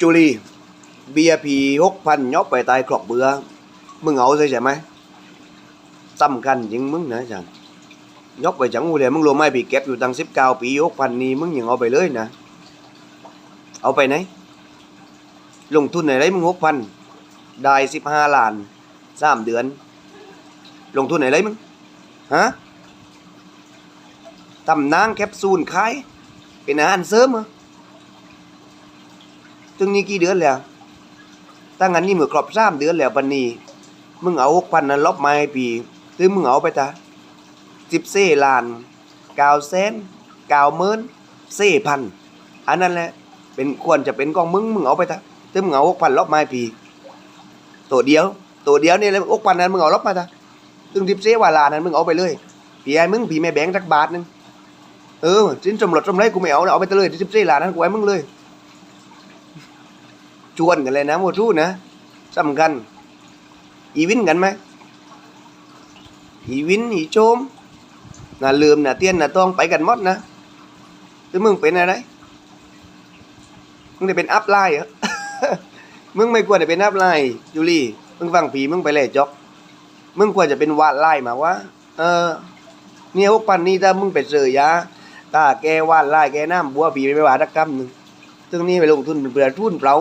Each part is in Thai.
จูลีเบียร์พีหกพันยกไปตายครอกเบือมึงเอาใช่ใช่ไหมสำคัญจริงมึงนะจังยกไปจังกูเลยมึงรู้ไหมพี่เก็บอยู่ตั้งสิบเก้าปีหกพันนี่มึงยังเอาไปเลยนะ เอาไปไหน ลงทุนไหนได้มึงหกพันได้สิบห้าล้านสามเดือน ลงทุนไหนได้มึงฮะตำนางแคปซูลขายเป็นอาหารเสริมเหรอ ถึงนี้กี่เดือนแล้วตั้งอันนี้เมื่อครบสามเดือนแล้วปันนี้ มึงเอาหกพันนั้นลบมาให้ปีหรือมึงเอาไปตาสิบเซ่ล้านเก้าแสนเก้าหมื่นเซ่พันอันนั้นแหละเป็นควรจะเป็นกองมึงมึงเอาไปตาหรือมึงเอาหกพันลบมาให้ปีตัวเดียว ตัวเดียวนี่แหละหกพันนั้นมึงเอาลบมาตาถึงสิบเซ่วาลานนั้นมึงเอาไปเลยพี่ไอ้มึงพี่แม่แบงค์สักบาทนึงเออสินสมรสสมไรกูไม่เอาเอาไปเลยสิบสี่ล้านนั้นกูให้มึงเลย ชวนกันเลยนะโมทูนะสำคัญอีวินกันไหมอีวินอีโจมน่าลืมน่ะเตี้ยนน่ะต้องไปกันมดนะแต่มึงเป็นอะไรมึงได้เป็นอัพไลน์เหรอมึงไม่ควรจะเป็นอัพไลน์จูลี่มึงฟังผีมึงไปเลยจ็อกมึงควรจะเป็นวาดไลน์มาวะเออ เนี่ยพวกปันนี้ถ้ามึงไปเจอยาตาแกวาดไล่แกน้ำบัวผีไปวาดกรรมหนึ่งตึงนี้ไปลงทุนเป็นเปลือทุนเปล่า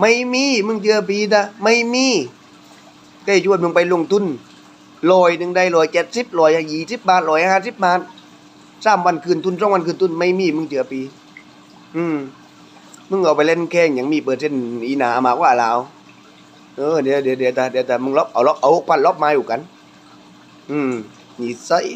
ไม่มี มึงเจอปีตาไม่มีแกชวนมึงไปลงทุนลอยหนึ่งได้ลอยเจ็ดสิบลอยยี่สิบบาทลอยห้าสิบบาทสามวันคืนทุนสองวันคืนทุนไม่มีมึงเจอปี อืมมึงเอาไปเล่นแข่งอย่างมีเปอร์เซ็นต์อีหนามากว่าเราเออเดี๋ยวเดี๋ยวเดี๋ยวแต่เดี๋ยวแต่มึงลบเอาลบเอาหกพันลบมาอยู่กัน อืมนิสัย